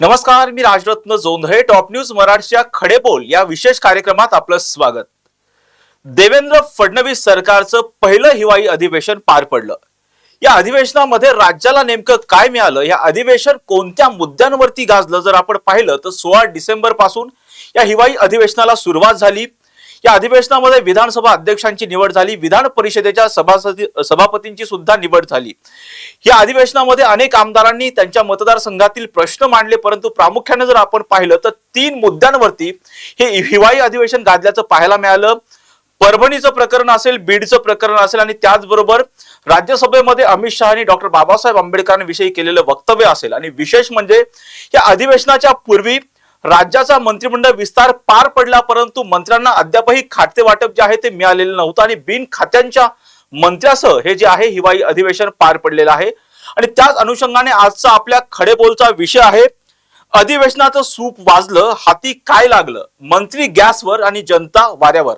नमस्कार मी Rajratna Jondhale top news मराठीच्या खडेबोल या विशेष कार्यक्रमात आपलं स्वागत. देवेंद्र फडणवीस सरकारचं पहिलं हिवाळी अधिवेशन पार पडलं. या अधिवेशनामध्ये राज्याला नेमकं काय मिळालं? या अधिवेशन कोणत्या मुद्द्यांवरती गाजलं? जर आपण पाहिलं तर सोळा डिसेंबरपासून या हिवाळी अधिवेशनाला सुरुवात झाली. या अधिवेशनामध्ये विधानसभा अध्यक्षांची निवड झाली. विधान परिषदेच्या सभासदी सभापतींची सुद्धा निवड झाली. या अधिवेशनामध्ये अनेक आमदारांनी त्यांच्या मतदारसंघातील प्रश्न मांडले परंतु प्रामुख्याने जर आपण पाहिलं तर तीन मुद्द्यांवरती हे हिवाळी अधिवेशन गाजल्याचं पाहायला मिळालं. परभणीचं प्रकरण असेल बीडचं प्रकरण असेल आणि त्याचबरोबर राज्यसभेमध्ये अमित शहानी डॉक्टर बाबासाहेब आंबेडकरांविषयी केलेलं वक्तव्य असेल. आणि विशेष म्हणजे या अधिवेशनाच्या पूर्वी राज्याचा मंत्रिमंडळ विस्तार पार पडला परंतु मंत्र्यांना अद्यापही खाते वाटप जे आहे ते मिळालेलं नव्हतं आणि बिन खात्यांच्या मंत्र्यासह हे जे आहे हिवाळी अधिवेशन पार पडलेलं आहे. आणि त्याच अनुषंगाने आजचा आपल्या खडेबोलचा विषय आहे. अधिवेशनाचं सूप वाजलं हाती काय लागलं? मंत्री गॅसवर आणि जनता वाऱ्यावर.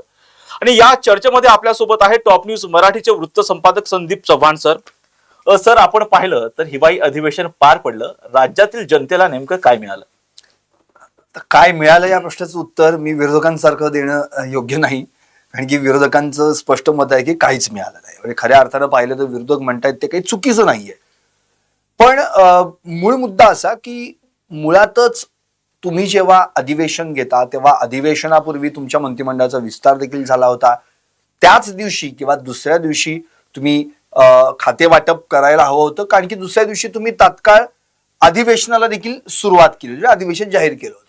आणि या चर्चेमध्ये आपल्यासोबत आहे टॉप न्यूज मराठीचे वृत्त संपादक संदीप चव्हाण सर. सर आपण पाहिलं तर हिवाळी अधिवेशन पार पडलं. राज्यातील जनतेला नेमकं काय मिळालं? काय मिळालं या प्रश्नाचं उत्तर मी विरोधकांसारखं देणं योग्य नाही. कारण की विरोधकांचं स्पष्ट मत आहे की काहीच मिळालं नाही. म्हणजे खऱ्या अर्थानं पाहिलं तर विरोधक म्हणतायत ते काही चुकीचं नाहीये. पण मूळ मुद्दा असा की मुळातच तुम्ही जेव्हा अधिवेशन घेता तेव्हा अधिवेशनापूर्वी तुमच्या मंत्रिमंडळाचा विस्तार देखील झाला होता. त्याच दिवशी किंवा दुसऱ्या दिवशी तुम्ही खाते वाटप करायला हवं होतं. कारण की दुसऱ्या दिवशी तुम्ही तात्काळ अधिवेशनाला देखील सुरुवात केली. म्हणजे अधिवेशन जाहीर केलं होतं.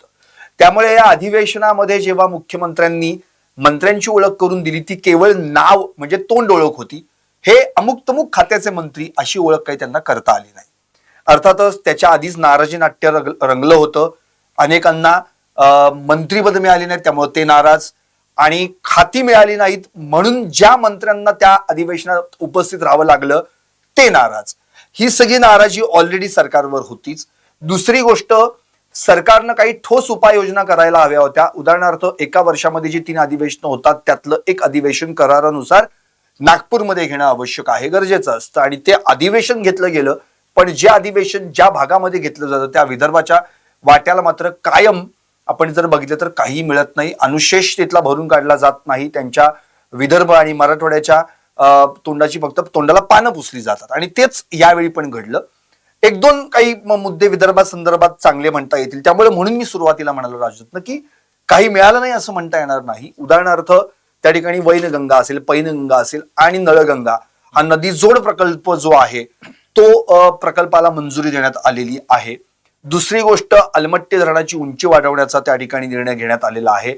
त्यामुळे या अधिवेशनामध्ये जेव्हा मुख्यमंत्र्यांनी मंत्र्यांची ओळख करून दिली ती केवळ नाव म्हणजे तोंड ओळख होती हे अमुक तमुक खात्याचे मंत्री अशी ओळख काही त्यांना करता आली नाही. अर्थातच त्याच्या आधीच नाराजी नाट्य रंग- रंगलं होतं. अनेकांना मंत्रीपद मिळाली नाहीत त्यामुळे ते नाराज आणि खाती मिळाली नाहीत म्हणून ज्या मंत्र्यांना त्या अधिवेशनात उपस्थित राहावं लागलं ते नाराज. ही सगळी नाराजी ऑलरेडी सरकारवर होतीच. दुसरी गोष्ट सरकारनं काही ठोस उपाययोजना करायला हव्या होत्या. उदाहरणार्थ एका वर्षामध्ये जी तीन अधिवेशनं होतात त्यातलं एक अधिवेशन करारानुसार नागपूरमध्ये घेणं आवश्यक आहे गरजेचं असतं. आणि ते अधिवेशन घेतलं गेलं पण जे अधिवेशन ज्या भागामध्ये घेतलं जातं त्या विदर्भाच्या वाट्याला मात्र कायम आपण जर बघितलं तर काही मिळत नाही. अनुशेष तिथला भरून काढला जात नाही. त्यांच्या विदर्भ आणि मराठवाड्याच्या तोंडाची फक्त तोंडाला पानं पुसली जातात. आणि तेच यावेळी पण घडलं. एक दोन काही मुद्दे विदर्भात संदर्भात चांगले म्हणता येतील. त्यामुळे म्हणून मी सुरुवातीला म्हणालो राजरत्न की काही मिळालं नाही असं म्हणता येणार नाही. उदाहरणार्थ त्या ठिकाणी वैनगंगा असेल पैनगंगा असेल आणि नळगंगा हा नदी जोड प्रकल्प जो आहे तो प्रकल्पाला मंजुरी देण्यात आलेली आहे. दुसरी गोष्ट अलमट्टी धरणाची उंची वाढवण्याचा त्या ठिकाणी निर्णय घेण्यात आलेला आहे.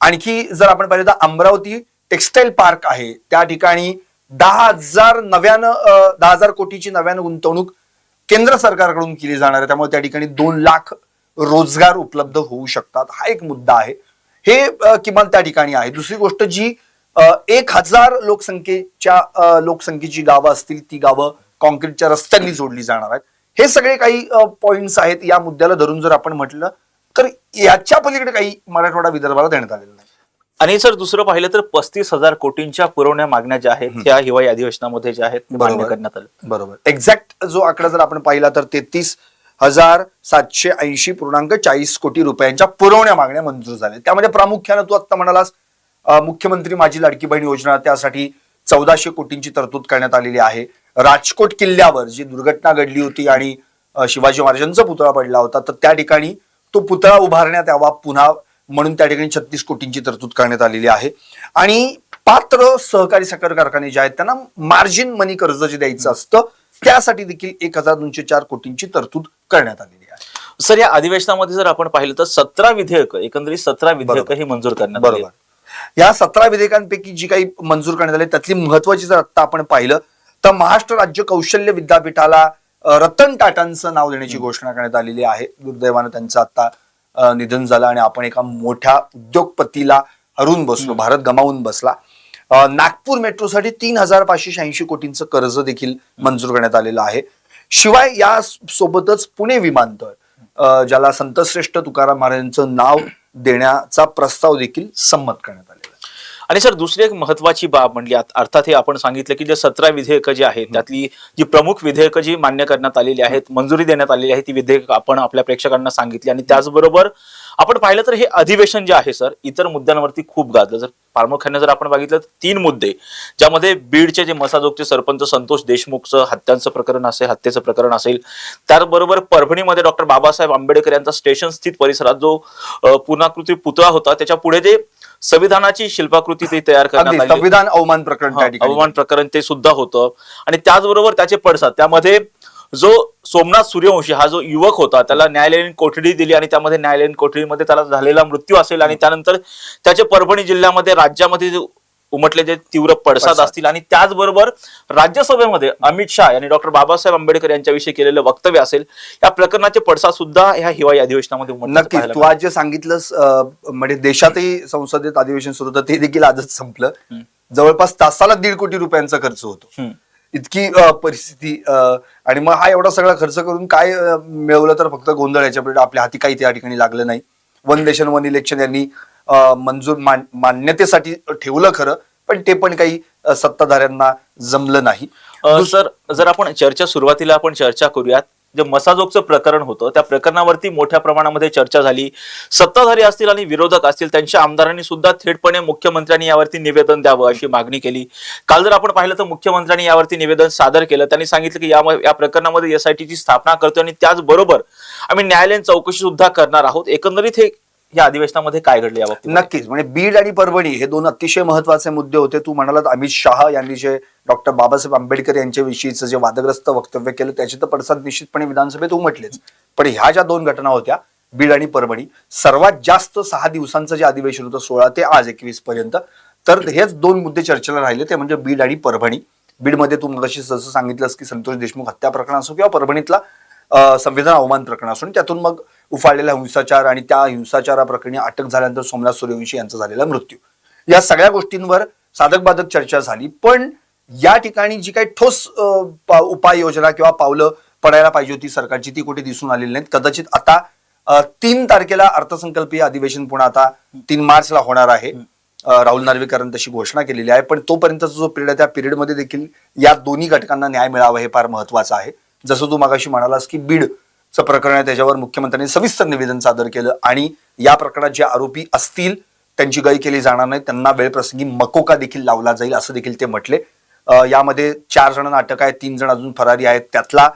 आणखी जर आपण पाहिलं तर अमरावती टेक्सटाईल पार्क आहे. त्या ठिकाणी दहा हजार नव्यानं दहा हजार कोटीची नव्यानं गुंतवणूक केंद्र सरकारकडून केली जाणार आहे. त्यामुळे त्या ठिकाणी दोन लाख रोजगार उपलब्ध होऊ शकतात. हा एक मुद्दा आहे. हे किमान त्या ठिकाणी आहे. दुसरी गोष्ट जी एक हजार लोकसंख्येच्या लोकसंख्येची गावं असतील ती गावं कॉन्क्रीटच्या रस्त्यांनी जोडली जाणार आहेत. हे सगळे काही पॉइंट्स आहेत. या मुद्द्याला धरून जर आपण म्हटलं तर याच्या पलीकडे काही मराठवाडा विदर्भाला देण्यात आलेलं नाही. आणि सर दुसरं पाहिलं तर पस्तीस हजार कोटींच्या पुरवण्या मागण्या ज्या आहेत त्या हिवाळी अधिवेशनामध्ये ज्या आहेत मान्य. करण्यात आल्या बरोबर. एक्झॅक्ट जो आकडा जर आपण पाहिला तर तेहतीस हजार सातशे ऐंशी पूर्णांक चाळीस कोटी रुपयांच्या पुरवण्या मागण्या मंजूर झाल्या. त्यामध्ये प्रामुख्यानं तू आता म्हणालास मुख्यमंत्री माझी लाडकी बहीण योजना त्यासाठी चौदाशे कोटींची तरतूद करण्यात आलेली आहे. राजकोट किल्ल्यावर जी दुर्घटना घडली होती आणि शिवाजी महाराजांचा पुतळा पडला होता तर त्या ठिकाणी तो पुतळा उभारण्यात यावा पुन्हा म्हणून त्या ठिकाणी छत्तीस कोटींची तरतूद करण्यात आलेली आहे. आणि पात्र सहकारी साखर कारखाने जे आहेत त्यांना मार्जिन मनी कर्ज जे द्यायचं असतं त्यासाठी देखील एक हजार दोनशे चार कोटींची तरतूद करण्यात आलेली आहे. सर या अधिवेशनामध्ये जर आपण पाहिलं तर सतरा विधेयक एकंदरीत सतरा विधेयक ही मंजूर करण्यात बरोबर. या सतरा विधेयकांपैकी जी काही मंजूर करण्यात आली त्यातली महत्वाची जर आता आपण पाहिलं तर महाराष्ट्र राज्य कौशल्य विद्यापीठाला रतन टाटांचं नाव देण्याची घोषणा करण्यात आलेली आहे. दुर्दैवानं त्यांचं आता निधन झालं आणि आपण एका मोठ्या उद्योगपतीला हरून बसलो भारत गमावून बसला. नागपूर मेट्रोसाठी तीन हजार पाचशे शहाऐंशी कोटींचं कर्ज देखील मंजूर करण्यात आलेलं आहे. शिवाय या सोबतच पुणे विमानतळ ज्याला संतश्रेष्ठ तुकाराम महाराजांचं नाव देण्याचा प्रस्ताव देखील संमत करण्यात आलेला आणि सर दुसरी एक महत्वाची बाब म्हणजे अर्थात हे आपण सांगितलं की जे सतरा विधेयकं जी आहेत त्यातली जी प्रमुख विधेयकं जी मान्य करण्यात आलेली आहेत मंजुरी देण्यात आलेली आहे ती विधेयक आपण आपल्या प्रेक्षकांना सांगितली. आणि त्याचबरोबर आपण पाहिलं तर हे अधिवेशन जे आहे सर इतर मुद्द्यांवरती खूप गाजलं. जर प्रामुख्याने जर आपण बघितलं तर तीन मुद्दे ज्यामध्ये बीडचे जे मसाजोगचे सरपंच संतोष देशमुखचं हत्यांचं प्रकरण असेल हत्येचं प्रकरण असेल त्याचबरोबर परभणीमध्ये डॉक्टर बाबासाहेब आंबेडकर यांचा स्टेशन स्थित परिसरात जो पूर्णाकृती पुतळा होता त्याच्या पुढे जे संविधानाची शिल्पाकृती ती तयार करण्यात आली. संविधान अवमान प्रकरण त्या ठिकाणी. अवमान प्रकरण ते सुद्धा होतं. आणि त्याचबरोबर त्याचे पडसाद त्यामध्ये जो सोमनाथ सूर्यवंशी हा जो युवक होता त्याला न्यायालयीन कोठडी दिली आणि त्यामध्ये न्यायालयीन कोठडीमध्ये त्याला झालेला मृत्यू असेल आणि त्यानंतर त्याचे परभणी जिल्ह्यामध्ये राज्यामध्ये जे उमटले जे तीव्र पडसाद. असतील आणि त्याचबरोबर राज्यसभेमध्ये अमित शहा यांनी डॉक्टर बाबासाहेब आंबेडकर यांच्याविषयी केलेलं वक्तव्य असेल या प्रकरणाचे पडसाद सुद्धा ह्या हिवाळी अधिवेशनामध्ये नक्कीच तू. आज जे सांगितलंस अं, म्हणजे देशातही संसदेत अधिवेशन सुरू होतं ते देखील आजच संपलं. जवळपास तासाला दीड कोटी रुपयांचा खर्च होतो. इतकी परिस्थिती आणि मग हा एवढा सगळा खर्च करून काय मिळवलं तर फक्त गोंधळ याच्यापुढे आपल्या हाती काही त्या ठिकाणी लागलं नाही वन नेशन वन इलेक्शन यांनी मंजूर मान- मान्यतेसाठी ठेवलं खरं पण ते पण काही सत्ताधाऱ्यांना जमलं नाही. सर जर आपण चर्चा सुरुवातीला आपण चर्चा करूयात जे मसाजोगचं प्रकरण होतं त्या प्रकरणावरती मोठ्या प्रमाणामध्ये चर्चा झाली. सत्ताधारी असतील आणि विरोधक असतील त्यांच्या आमदारांनी सुद्धा थेटपणे मुख्यमंत्र्यांनी यावरती निवेदन द्यावं अशी मागणी केली. काल जर आपण पाहिलं तर मुख्यमंत्र्यांनी यावरती निवेदन सादर केलं. त्यांनी सांगितलं की या या प्रकरणामध्ये एसआयटीची स्थापना करतो आणि त्याचबरोबर आम्ही न्यायालयीन चौकशी सुद्धा करणार आहोत. एकंदरीत हे या अधिवेशनामध्ये काय घडले याबाबत नक्कीच. म्हणजे बीड आणि परभणी हे दोन अतिशय महत्त्वाचे मुद्दे होते. तू म्हणालात अमित शहा यांनी जे डॉक्टर बाबासाहेब आंबेडकर यांच्याविषयीचं जे वादग्रस्त वक्तव्य केलं त्याचे तर पडसाद निश्चितपणे विधानसभेत उमटलेच. पण ह्या ज्या दोन घटना होत्या बीड आणि परभणी सर्वात जास्त सहा दिवसांचं जे अधिवेशन होतं सोळा ते आज एकवीस पर्यंत तर हेच दोन मुद्दे चर्चेला राहिले. ते म्हणजे बीड आणि परभणी. बीडमध्ये तू मगाशी जसं सांगितलंस की संतोष देशमुख हत्या प्रकरण असो किंवा परभणीतला संविधान अवमान प्रकरण असून त्यातून मग उफाळलेला हिंसाचार आणि त्या हिंसाचाराप्रकरणी अटक झाल्यानंतर सोमनाथ सूर्यवंशी यांचा झालेला मृत्यू. या सगळ्या गोष्टींवर साधक बाधक चर्चा झाली पण या ठिकाणी जी काही ठोस उपाययोजना किंवा पावलं पडायला पाहिजे होती सरकारची ती कुठे दिसून आलेली नाहीत. कदाचित आता तीन तारखेला अर्थसंकल्पीय अधिवेशन पुन्हा आता तीन मार्चला होणार आहे. राहुल नार्वेकरांनी तशी घोषणा केलेली आहे पण तोपर्यंतचा जो पिरियड आहे त्या पिरियडमध्ये देखील या दोन्ही घटकांना न्याय मिळावा हे फार महत्वाचं आहे. जसं तू मागाशी म्हणालास की बीड चं प्रकरण आहे. त्याच्यावर मुख्यमंत्र्यांनी सविस्तर निवेदन सादर केलं आणि या प्रकरणात जे आरोपी असतील त्यांची गय केली जाणार नाही. त्यांना वेळप्रसंगी मकोका देखील लावला जाईल असं देखील ते म्हटले. यामध्ये चार जणांना अटक आहे तीन जण अजून फरारी आहेत. त्यातला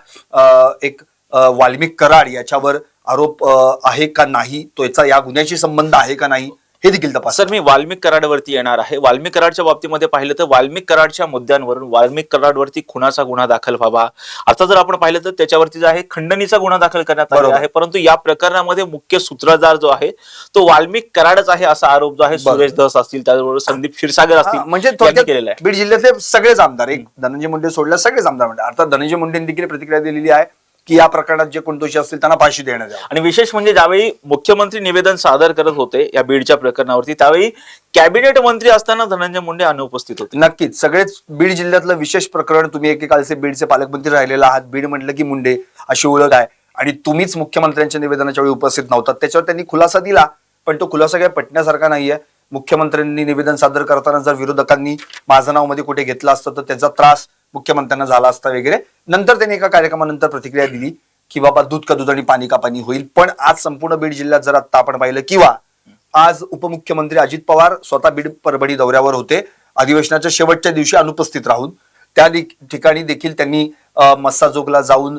एक वाल्मिक कराड याच्यावर आरोप आहे का नाही तो याचा या गुन्ह्याशी संबंध आहे का नाही हे देखील तपास. सर मी वाल्मिक कराडवरती येणार आहे. वाल्मिक कराडच्या बाबतीमध्ये पाहिलं तर वाल्मिक कराडच्या मुद्द्यांवरून वाल्मिक कराडवरती खुनाचा गुन्हा दाखल व्हावा. आता जर आपण पाहिलं तर त्याच्यावरती जो आहे खंडणीचा गुन्हा दाखल करण्यात बरोबर. आहे. परंतु या प्रकरणामध्ये मुख्य सूत्रधार जो आहे तो वाल्मिक कराडच आहे असा आरोप जो आहे बरोबर. सुरेश धस असतील त्याचबरोबर संदीप क्षीरसागर असतील हा, म्हणजे यांनी थोडक्यात केलेला आहे. बीड जिल्ह्यातले सगळेच आमदार एक धनंजय मुंडे सोडल्या सगळेच आमदार म्हणजे अर्थात धनंजय मुंडेंनी देखील प्रतिक्रिया दिलेली आहे. की या प्रकरणात जे कोण दोषी असतील त्यांना फाशी देण्यात यावं. आणि विशेष म्हणजे ज्यावेळी मुख्यमंत्री निवेदन सादर करत होते या बीडच्या प्रकरणावरती त्यावेळी कॅबिनेट मंत्री असताना धनंजय मुंडे अनुपस्थित होते. नक्कीच. सगळेच बीड जिल्ह्यातलं विशेष प्रकरण तुम्ही एकेकाळचे बीडचे पालकमंत्री राहिलेला आहात. बीड म्हटलं की मुंडे अशी ओळख आहे. आणि तुम्हीच मुख्यमंत्र्यांच्या निवेदनाच्या वेळी उपस्थित नव्हतात. त्याच्यावर त्यांनी खुलासा दिला पण तो खुलासा काही पटण्यासारखा नाहीये. मुख्यमंत्र्यांनी निवेदन सादर करताना जर विरोधकांनी माझं नावमध्ये कुठे घेतलं असतं तर त्याचा त्रास मुख्यमंत्र्यांना झाला असता वगैरे. नंतर त्यांनी एका कार्यक्रमानंतर प्रतिक्रिया दिली की बाबा दूध का दूध आणि पाणी का पाणी होईल. पण आज संपूर्ण बीड जिल्ह्यात जर आता आपण पाहिलं किंवा आज उपमुख्यमंत्री अजित पवार स्वतः बीड परभणी दौऱ्यावर होते. अधिवेशनाच्या शेवटच्या दिवशी अनुपस्थित राहून. त्या ठिकाणी देखील त्यांनी मस्साजोगला जाऊन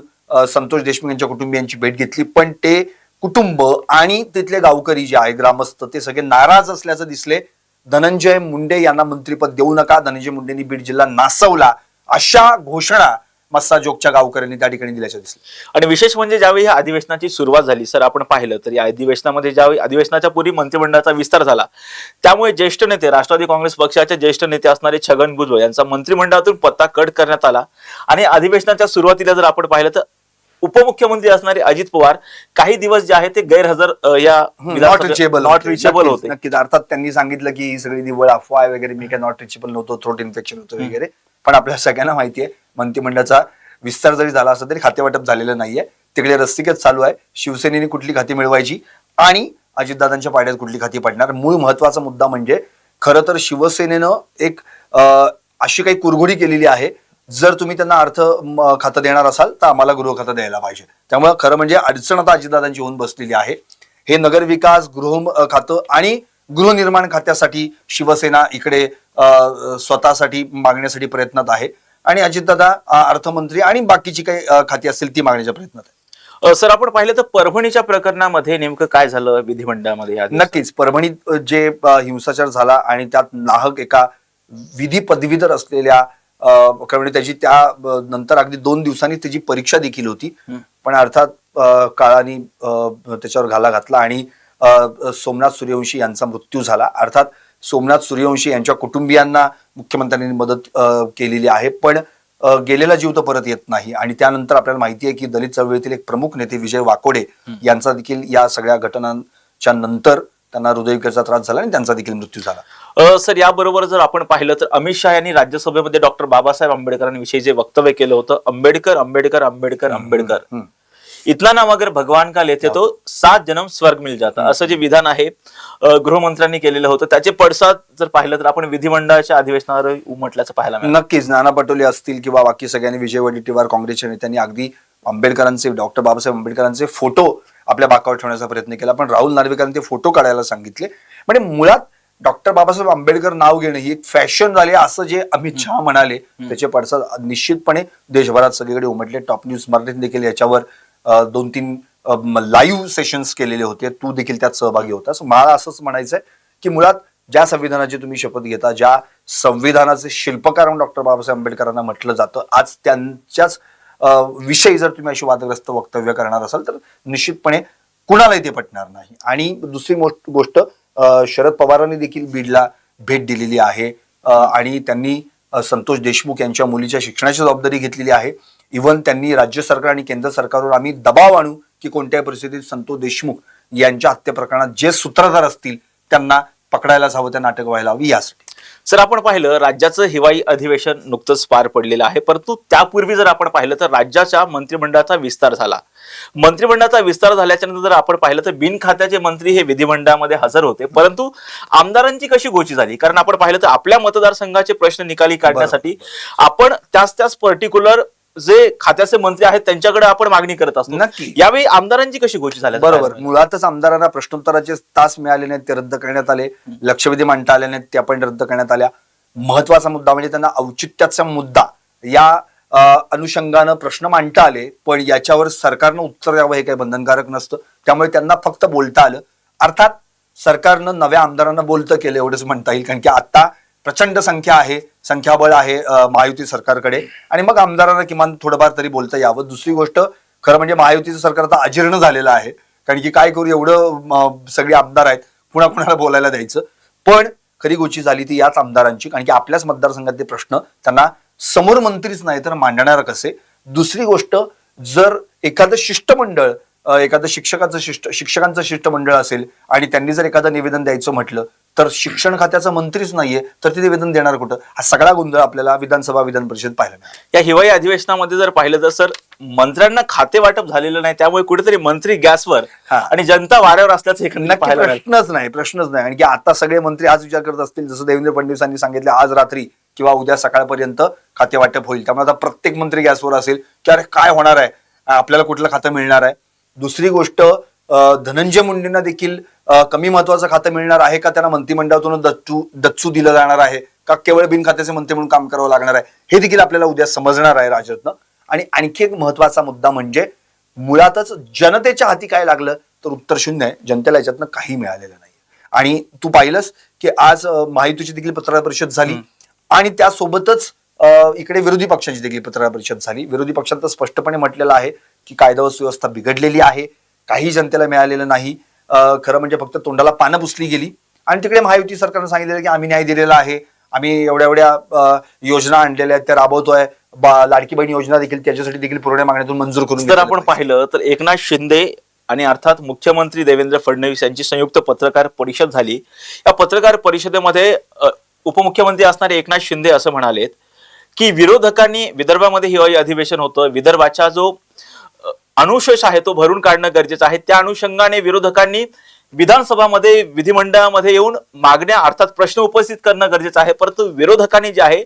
संतोष देशमुख यांच्या कुटुंबियांची भेट घेतली. पण ते कुटुंब आणि तिथले गावकरी जे आहे ग्रामस्थ ते सगळे नाराज असल्याचं दिसले. धनंजय मुंडे यांना मंत्रीपद देऊ नका. धनंजय मुंडेंनी बीड जिल्हा नासवला. अशा घोषणा मस्साजोगच्या गावकऱ्यांनी त्या ठिकाणी दिल्याच्या दिसल्या. आणि विशेष म्हणजे ज्यावेळी या अधिवेशनाची सुरुवात झाली सर आपण पाहिलं तर या अधिवेशनामध्ये ज्यावेळी अधिवेशनाच्या पूर्वी मंत्रिमंडळाचा विस्तार झाला त्यामुळे ज्येष्ठ नेते राष्ट्रवादी काँग्रेस पक्षाचे ज्येष्ठ नेते असणारे छगन भुजबळ यांचा मंत्रिमंडळातून पत्ता कट करण्यात आला. आणि अधिवेशनाच्या सुरुवातीला जर आपण पाहिलं तर उपमुख्यमंत्री असणारे अजित पवार काही दिवस जे आहे ते गैरहजर अ, या नॉट रिचेबल नॉट रिचेबल होते. नक्कीच अर्थात त्यांनी सांगितलं की ही सगळी निव्वळ अफवा आहे वगैरे मी काय नॉट रिचेबल नव्हतो थ्रोट इन्फेक्शन होतं वगैरे. पण आपल्या सगळ्यांना माहिती आहे मंत्रिमंडळाचा विस्तार जरी झाला असला तरी खातेवाटप झालेलं नाहीये. तिकडे रस्तिकेत चालू आहे. शिवसेनेने कुठली खाती मिळवायची आणि अजितदादांच्या पाड्यात कुठली खाती पडणार? मूळ महत्त्वाचा मुद्दा म्हणजे खरं तर शिवसेनेनं एक अ, अशी काही कुरघोडी केलेली आहे जर तुम्ही त्यांना अर्थ खातं देणार असाल तर आम्हाला गृह खातं द्यायला पाहिजे. त्यामुळे खरं म्हणजे अडचण आता अजितदादांची होऊन बसलेली आहे. हे नगरविकास गृह खातं आणि गृहनिर्माण खात्यासाठी शिवसेना इकडे स्वतःसाठी मागण्यासाठी प्रयत्नात आहे. आणि अजितदादा अर्थमंत्री आणि बाकीची काही खाती असतील ती मागण्याच्या प्रयत्नात आहे. सर आपण पाहिलं तर परभणीच्या प्रकरणामध्ये नेमकं काय झालं विधिमंडळामध्ये? नक्कीच. परभणीत जे हिंसाचार झाला आणि त्यात नाहक एका विधी पदवीधर असलेल्या खरं म्हणजे त्याची त्या नंतर अगदी दोन दिवसांनी त्याची परीक्षा देखील होती. पण अर्थात काळाने त्याच्यावर घाला घातला आणि सोमनाथ सूर्यवंशी यांचा मृत्यू झाला. अर्थात सोमनाथ सूर्यवंशी यांच्या कुटुंबियांना मुख्यमंत्र्यांनी मदत केलेली आहे. पण गेलेला जीव तर परत येत नाही. आणि त्यानंतर आपल्याला माहिती आहे की दलित चळवळीतील एक प्रमुख नेते विजय वाकोडे यांचा देखील या सगळ्या घटनांच्या नंतर त्यांना हृदयविकाराचा त्रास झाला आणि त्यांचा देखील मृत्यू झाला. सर याबरोबर जर आपण पाहिलं तर अमित शहा यांनी राज्यसभेमध्ये डॉक्टर बाबासाहेब आंबेडकरांविषयी जे वक्तव्य केलं होतं आंबेडकर आंबेडकर आंबेडकर आंबेडकर. इतना नाम अगर भगवान का लेते तो सात जन्म स्वर्ग मिल जाता. असं जे विधान आहे गृहमंत्र्यांनी केलेलं होतं त्याचे पडसाद जर पाहिलं तर आपण विधिमंडळाच्या अधिवेशनावर उमटल्याचं पाहायला नक्कीच. नाना पटोले असतील किंवा बाकी सगळ्यांनी विजय वडेट्टीवार काँग्रेसच्या नेत्यांनी अगदी आंबेडकरांचे डॉक्टर बाबासाहेब आंबेडकरांचे फोटो आपल्या बाकावर ठेवण्याचा प्रयत्न केला. पण राहुल नार्वेकरांनी ते फोटो काढायला सांगितले. म्हणजे मुळात डॉक्टर बाबासाहेब आंबेडकर नाव घेणं ही एक फॅशन झाली असं जे अमित शहा म्हणाले त्याचे पडसाद निश्चितपणे देशभरात सगळीकडे उमटले. टॉप न्यूज मराठीत देखील याच्यावर दोन तीन लाईव्ह सेशन्स केलेले होते. तू देखील त्यात सहभागी होतास मला असंच म्हणायचंय की मुळात ज्या संविधानाची तुम्ही शपथ घेता ज्या संविधानाचे शिल्पकार म्हणून डॉक्टर बाबासाहेब आंबेडकरांना म्हटलं जातं आज त्यांच्याच विषयी जर तुम्ही अशी वादग्रस्त वक्तव्य करणार असाल तर निश्चितपणे कुणालाही ते पटणार नाही. आणि दुसरी गोष्ट शरद पवारांनी देखील बीडला भेट दिलेली आहे. आणि त्यांनी संतोष देशमुख यांच्या मुलीच्या शिक्षणाची जबाबदारी घेतलेली आहे. इव्हन त्यांनी राज्य सरकार आणि केंद्र सरकारवर आम्ही दबाव आणू की कोणत्याही परिस्थितीत संतोष देशमुख यांच्या हत्या प्रकरणात जे सूत्रधार असतील त्यांना पकडायलाच हवं त्या नाटक व्हायला हवी. यासाठी सर आपण पाहिलं राज्याचं हिवाळी अधिवेशन नुकतंच पार पडलेलं आहे. परंतु त्यापूर्वी जर आपण पाहिलं तर राज्याच्या मंत्रिमंडळाचा विस्तार झाला. मंत्रिमंडळाचा विस्तार झाल्याच्यानंतर जर आपण पाहिलं तर बिन खात्याचे मंत्री हे विधिमंडळामध्ये हजर होते. परंतु आमदारांची कशी गोची झाली? कारण आपण पाहिलं तर आपल्या मतदारसंघाचे प्रश्न निकाली काढण्यासाठी आपण त्याच त्याच पर्टिक्युलर जे खात्याचे मंत्री आहेत त्यांच्याकडे आपण मागणी करत असतो. नक्की. यावेळी आमदारांची कशी गोची झाली? बरोबर. मुळातच आमदारांना प्रश्नोत्तराचे तास मिळाले नाहीत ते रद्द करण्यात आले. लक्षवेधी मांडता आले नाहीत त्या पण रद्द करण्यात आल्या. महत्त्वाचा मुद्दा म्हणजे त्यांना औचित्याचा मुद्दा. या अनुषंगानं प्रश्न मांडता आले पण याच्यावर सरकारनं उत्तर द्यावं हे काही बंधनकारक नसतं. त्यामुळे त्यांना फक्त बोलता आलं. अर्थात सरकारनं नव्या आमदारांना बोलतं केलं एवढंच म्हणता येईल. कारण की आता प्रचंड संख्या आहे. संख्याबळ आहे महायुती सरकारकडे. आणि मग आमदारांना किमान थोडंफार तरी बोलता यावं. दुसरी गोष्ट खरं म्हणजे महायुतीचं सरकार आता अजीर्ण झालेलं आहे. कारण की काय करू एवढं सगळे आमदार आहेत कुणा कुणाला बोलायला द्यायचं. पण खरी गोची झाली ती याच आमदारांची. कारण की आपल्याच मतदारसंघातले प्रश्न त्यांना समोर मंत्रीच नाही तर मांडणार कसे? दुसरी गोष्ट जर एखादं शिष्टमंडळ एखादं शिक्षकाचं शिष्ट शिक्षकांचं शिष्टमंडळ असेल आणि त्यांनी जर एखादं निवेदन द्यायचं म्हटलं तर शिक्षण खात्याचा मंत्रीच नाहीये तर ते निवेदन देणार कुठं? हा सगळा गोंधळ आपल्याला विधानसभा विधान परिषद मिळाला. या हिवाळी अधिवेशनामध्ये जर पाहिलं तर सर मंत्र्यांना खाते वाटप झालेलं नाही त्यामुळे कुठेतरी मंत्री गॅसवर हा. आणि जनता वाऱ्यावर असल्याचं मिळालं. प्रश्नच नाही प्रश्नच नाही. आणि की आता सगळे मंत्री आज विचार करत असतील जसं देवेंद्र फडणवीसांनी सांगितलं आज रात्री किंवा उद्या सकाळपर्यंत खाते वाटप होईल. त्यामुळे आता प्रत्येक मंत्री गॅसवर असेल की अरे काय होणार आहे? आपल्याला कुठलं खातं मिळणार आहे? दुसरी गोष्ट धनंजय मुंडेंना देखील कमी महत्वाचं खातं मिळणार आहे का? त्यांना मंत्रिमंडळातून दच्चू दच्चू दिलं जाणार आहे का? केवळ बिन खात्याचे मंत्री म्हणून काम करावं लागणार आहे? हे देखील आपल्याला उद्या समजणार आहे राज्यातनं आणि आणखी एक महत्त्वाचा मुद्दा म्हणजे मुळातच जनतेच्या हाती काय लागलं? तर उत्तर शून्य आहे. जनतेला याच्यातनं काही मिळालेलं नाही आणि तू पाहिलंस की आज अं, महायुतीची देखील पत्रकार परिषद झाली. आणि त्यासोबतच इकडे विरोधी पक्षाची देखील पत्रकार परिषद झाली. विरोधी पक्षात स्पष्टपणे म्हटलेलं आहे की कायदा व सुव्यवस्था बिघडलेली आहे. काही जनतेला मिळालेलं नाही. खरं म्हणजे फक्त तोंडाला पानं पुसली गेली. आणि तिकडे महायुती सरकारनं सांगितलेलं की आम्ही न्याय दिलेला आहे. आम्ही एवढ्या एवढ्या योजना आणलेल्या आहेत. त्या राबवतोय. बा- लाडकी बहीण योजना देखील त्याच्यासाठी देखील पुरवण्या मागण्यातून मंजूर करून जर आपण. पाहिलं तर एकनाथ शिंदे आणि अर्थात मुख्यमंत्री देवेंद्र फडणवीस यांची संयुक्त पत्रकार परिषद झाली. या पत्रकार परिषदेमध्ये उपमुख्यमंत्री असणारे एकनाथ शिंदे असं म्हणालेत की विरोधकांनी विदर्भामध्ये हिवाळी अधिवेशन होतं. विदर्भाचा जो अनुशेष आहे तो भरून काढणं गरजेचं आहे. त्या अनुषंगाने विरोधकांनी विधानसभामध्ये विधिमंडळामध्ये येऊन मागण्या अर्थात प्रश्न उपस्थित करणं गरजेचं आहे. परंतु विरोधकांनी जे आहे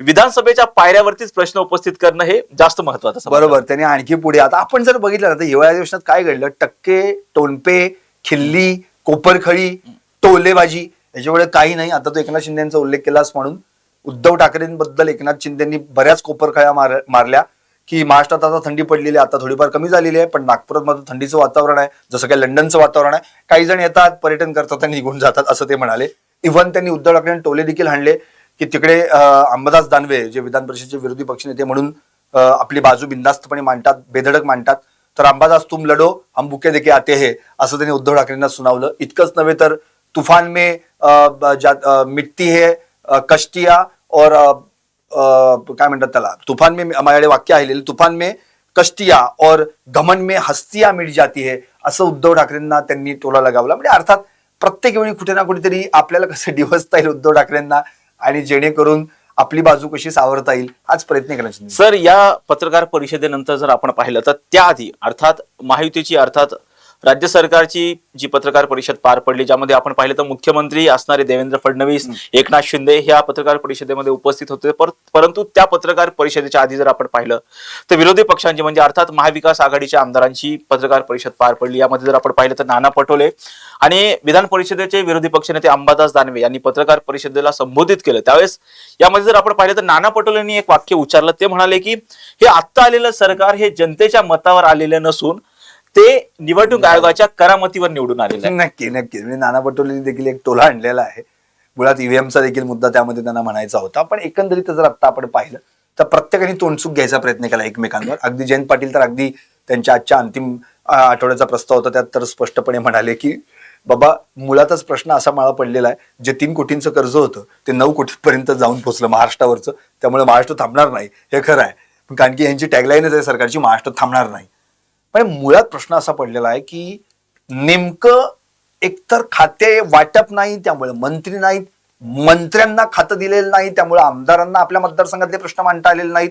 विधानसभेच्या पायऱ्यावरतीच प्रश्न उपस्थित करणं हे जास्त महत्वाचं बरोबर त्यांनी आणखी पुढे आता आपण जर बघितलं ना तर हिवाळी अधिवेशनात काय घडलं? टक्के टोनपे खिल्ली कोपरखळी टोलेबाजी याच्यामुळे काही नाही. आता तो एकनाथ शिंदेचा उल्लेख केलास म्हणून. उद्धव ठाकरेंबद्दल एकनाथ शिंदेनी बऱ्याच कोपरखळ्या मार मारल्या. की महाराष्ट्रात आता थंडी पडलेली आहे आता थोडीफार कमी झालेली आहे पण नागपुरात मात्र थंडीचं वातावरण आहे जसं काही लंडनचं वातावरण आहे काही जण येतात पर्यटन करतात आणि निघून जातात असं ते म्हणाले. इव्हन त्यांनी उद्धव ठाकरे टोले देखील हाणले की तिकडे अंबादास दानवे जे विधान परिषदेचे विरोधी पक्षनेते म्हणून आपली बाजू बिंदास्तपणे मांडतात बेधडक मांडतात तर अंबादास तुम लढो हम बुके देके आते हे असं त्यांनी उद्धव ठाकरेंना सुनावलं. इतकंच नव्हे तर तुफान मे अं, मिट्टी है कष्टिया कश्तिया और काय म्हणतात त्याला? तुफान में माझ्याकडे वाक्य आहे तुफान में कष्टिया और घमन में हस्तिया मिट जाती है असं उद्धव ठाकरेंना त्यांनी टोला लगावला. म्हणजे अर्थात प्रत्येक वेळी कुठे ना कुठेतरी आपल्याला कसं डिवसता येईल उद्धव ठाकरेंना आणि जेणेकरून आपली बाजू कशी सावरता येईल हाच प्रयत्न करायचा सर या पत्रकार परिषदेनंतर जर आपण पाहिलं तर त्याआधी अर्थात महायुतीची अर्थात राज्य सरकारची जी पत्रकार परिषद पार पडली ज्यामध्ये आपण पाहिलं तर मुख्यमंत्री असणारे देवेंद्र फडणवीस एकनाथ शिंदे ह्या पत्रकार परिषदेमध्ये उपस्थित होते. पर- परंतु त्या पत्रकार परिषदेच्या आधी जर आपण पाहिलं तर विरोधी पक्षांची म्हणजे अर्थात महाविकास आघाडीच्या आमदारांची पत्रकार परिषद पार पडली. यामध्ये जर आपण पाहिलं तर नाना पटोले आणि विधान परिषदेचे विरोधी पक्षनेते अंबादास दानवे यांनी पत्रकार परिषदेला संबोधित केलं. त्यावेळेस यामध्ये जर आपण पाहिलं तर नाना पटोलेंनी एक वाक्य उच्चारलं. ते म्हणाले की हे आत्ता आलेलं सरकार हे जनतेच्या मतावर आलेलं नसून ते निवडणूक आयोगाच्या करामतीवर निवडून आले आहे. नक्की नक्की. म्हणजे नाना पटोले देखील एक टोला आणलेला आहे. मुळात ईव्हीएमचा देखील मुद्दा त्यामध्ये त्यांना म्हणायचा होता. पण एकंदरीत जर आता आपण पाहिलं तर प्रत्येकाने तोंडसूक घ्यायचा प्रयत्न केला एकमेकांवर. अगदी जयंत पाटील तर अगदी त्यांच्या आजच्या अंतिम आठवड्याचा प्रस्ताव होता. त्यात तर स्पष्टपणे म्हणाले की बाबा मुळातच प्रश्न असा मला पडलेला आहे जे तीन कोटींचं कर्ज होतं ते नऊ कोटीपर्यंत जाऊन पोहोचलं महाराष्ट्रावरचं. त्यामुळे महाराष्ट्र थांबणार नाही. हे खरं आहे. कारण की यांची टॅगलाईनच आहे सरकारची महाराष्ट्र थांबणार नाही. पण मुळात प्रश्न असा पडलेला आहे की नेमकं एकतर खाते वाटप नाही त्यामुळे मंत्री नाहीत मंत्र्यांना खातं दिलेलं नाही त्यामुळे आमदारांना आपल्या मतदारसंघातले प्रश्न मांडता आलेले नाहीत.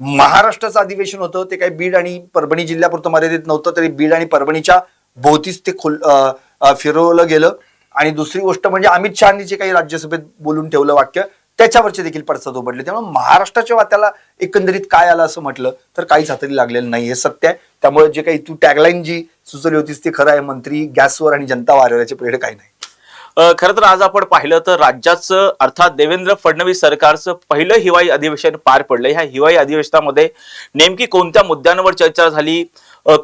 महाराष्ट्राचं अधिवेशन होतं ते काही बीड आणि परभणी जिल्ह्यापुरतं मर्यादित नव्हतं तरी बीड आणि परभणीच्या भोवतीच ते खोल फिरवलं गेलं. आणि दुसरी गोष्ट म्हणजे अमित शहानी जे काही राज्यसभेत बोलून ठेवलं वाक्य त्याच्यावरचे देखील पडसाद उघडले त्यामुळे महाराष्ट्राच्या वात्याला एकंदरीत काय आलं असं म्हटलं तर काहीच हाताळी लागलेलं नाही हे सत्य आहे. त्यामुळे जे काही तू टॅगलाईन जी सुचवली होतीस ती खरं आहे मंत्री गॅसवर आणि जनता वाऱ्यावर पेढ काही नाही. खरं तर आज आपण पाहिलं तर राज्याचं अर्थात देवेंद्र फडणवीस सरकारचं पहिलं हिवाळी अधिवेशन पार पडलं. ह्या हिवाळी अधिवेशनामध्ये नेमकी कोणत्या मुद्द्यांवर चर्चा झाली?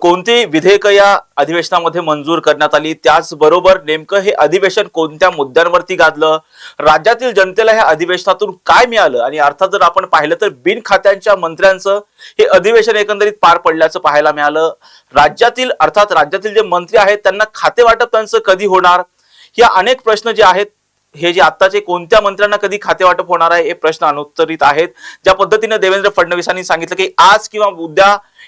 कोणती विधेयकं या अधिवेशनामध्ये मंजूर करण्यात आली? त्याचबरोबर नेमकं हे अधिवेशन कोणत्या मुद्द्यांवरती गाजलं? राज्यातील जनतेला ह्या अधिवेशनातून काय मिळालं? आणि अर्थात जर आपण पाहिलं तर बिन खात्यांच्या मंत्र्यांचं हे अधिवेशन एकंदरीत पार पडल्याचं पाहायला मिळालं. राज्यातील अर्थात राज्यातील जे मंत्री आहेत त्यांना खाते वाटप त्यांचं कधी होणार? या अनेक प्रश्न जे आहेत हे जे आत्ताचे कोणत्या मंत्र्यांना कधी खाते वाटप होणार आहे हे प्रश्न अनुत्तरित आहेत. ज्या पद्धतीने देवेंद्र फडणवीसांनी सांगितलं की आज किंवा उद्या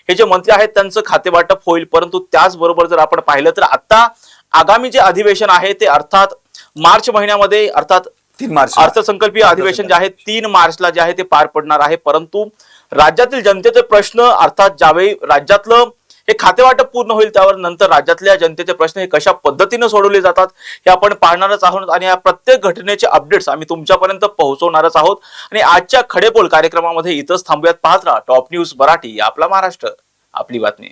हे जे मंत्री आहेत त्यांचं खाते वाटप होईल. परंतु त्याचबरोबर जर आपण पाहिलं तर आता आगामी जे अधिवेशन आहे ते अर्थात मार्च महिन्यामध्ये अर्थात तीन मार्च अर्थसंकल्पीय अधिवेशन जे आहे तीन मार्चला जे आहे ते पार पडणार आहे. परंतु राज्यातील जनतेचे प्रश्न अर्थात ज्यावेळी राज्यातलं हे खातेवाटप पूर्ण होईल त्यावर नंतर राज्यातल्या जनतेचे प्रश्न हे कशा पद्धतीने सोडवले जातात हे आपण पाहणारच आहोत आणि या प्रत्येक घटनेचे अपडेट्स आम्ही तुमच्यापर्यंत पोहोचवणारच आहोत. आणि आजच्या खडेपोल कार्यक्रमामध्ये इथंच थांबूयात. पाहत राहा. टॉप न्यूज मराठी आपला महाराष्ट्र. आपली बातमी.